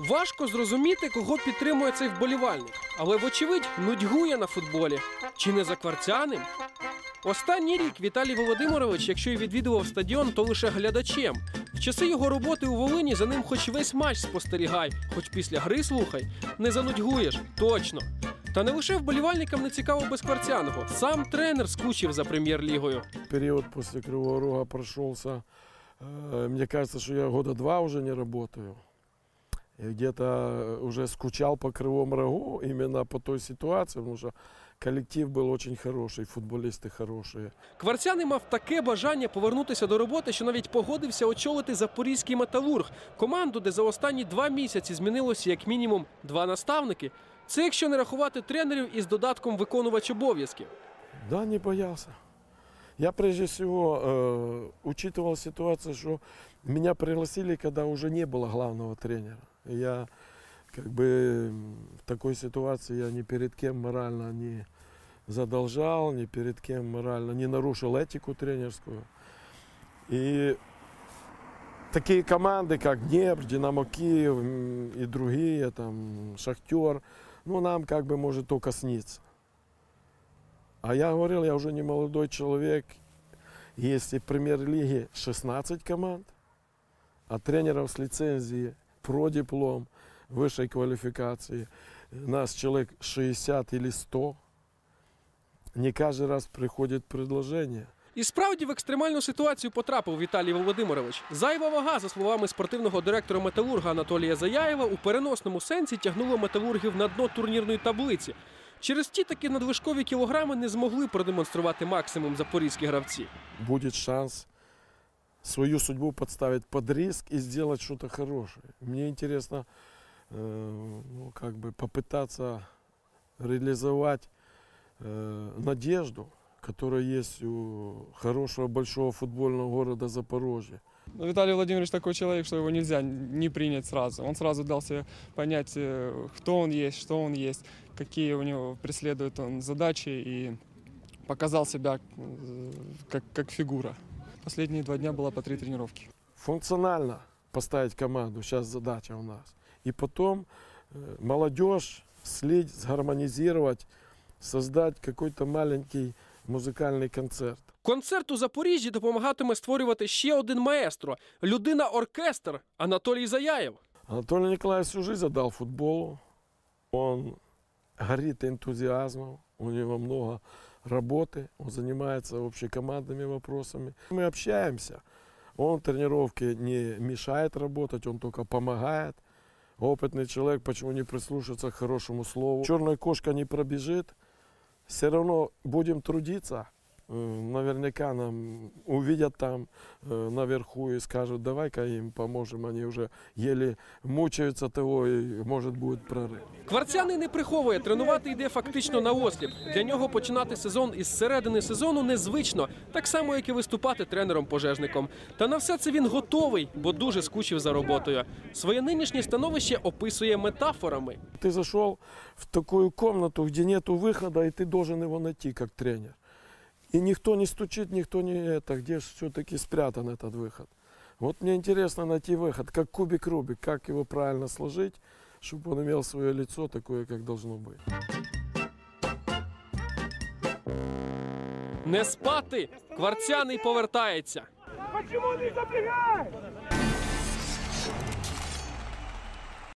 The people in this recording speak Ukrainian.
Важко зрозуміти, кого підтримує цей вболівальник, але вочевидь нудьгує на футболі. Чи не за кварцяним? Останній рік Віталій Володимирович, якщо й відвідував стадіон, то лише глядачем. В часи його роботи у Волині за ним хоч весь матч спостерігай, хоч після гри слухай, не занудьгуєш, точно. Та не лише вболівальникам не цікаво без кварцяного. Сам тренер скучив за прем'єр-лігою. Период после Кривого Рога прошелся. Э, Мне кажется, что я года два уже не работаю. Где-то уже скучал по Кривому Рогу именно по той ситуации, потому что коллектив был очень хороший, футболисты хорошие. Кварцяний мав таке бажання повернутися до роботи, що навіть погодився очолити запорізький металург, команду, де за останні два місяці змінилося як мінімум два наставники. Це якщо не рахувати тренерів із додатком виконувач обов'язків. Да, не боялся. Я прежде всего э, учитывал ситуацию, что меня пригласили, когда уже не было главного тренера. Я как бы в такой ситуации я ни перед кем морально не задолжал, ни перед кем морально не нарушил этику тренерскую. И такие команды, как Днепр, Динамо Киев и другие, там, Шахтер, ну, нам как бы может только сниться. А я говорил, я уже не молодой человек. Если в премьер-лиге 16 команд, а тренеров с лицензией, про диплом, высшей квалификации, нас человек 60 или 100, не каждый раз приходит предложение. І справді в екстремальну ситуацію потрапив Віталій Володимирович. Зайва вага, за словами спортивного директора металурга Анатолія Заяєва, у переносному сенсі тягнула металургів на дно турнірної таблиці. Через ті такі надвижкові кілограми не змогли продемонструвати максимум запорізькі гравці. Будет шанс свою судьбу подставить под риск и сделать что-то хорошее. Мне интересно э, ну, как бы попытаться реализовать э, надежду, которая есть у хорошего большого футбольного города Запорожья. Но Виталий Владимирович такой человек, что его нельзя не принять сразу. Он сразу дал себе понять, э, кто он есть, что он есть, какие у него преследует он задачи и показал себя э, как, как фигура. Последние два дня было по три тренировки. Функционально поставить команду, сейчас задача у нас. И потом э, молодежь слить, сгармонизировать, создать какой-то маленький музыкальный концерт. Концерт у Запоріжжі допомагатиме створювати ще один маестро людина-оркестр Анатолій Заяєв. Анатолий Николаевич всю жизнь отдал футболу. Он горит энтузиазмом, у него много работы, он занимается общекомандными вопросами. Мы общаемся. Он тренировки не мешает работать, он только помогает. Опытный человек, почему не прислушаться к хорошему слову. Черная кошка не пробежит. все равно будем трудиться. Э, Наверняка нам увидят там э, наверху и скажут, давай-ка им поможем. Они уже еле мучаются того, и может будет прорыв. Кварцяний не приховує, тренувати йде фактично на осліп. Для нього починати сезон із середини сезону незвично, так само, як і виступати тренером-пожежником. Та на все це він готовий, бо дуже скучив за роботою. Своє нинішнє становище описує метафорами. Ты зашел в такую комнату, где нету выхода, и ты должен его найти как тренер. И никто не стучит, никто не это, где все-таки спрятан этот выход. Вот мне интересно найти выход, как кубик Рубик, как его правильно сложить, чтобы он имел свое лицо такое, как должно быть. Не спати! Кварцяний повертається. Почему не забегай?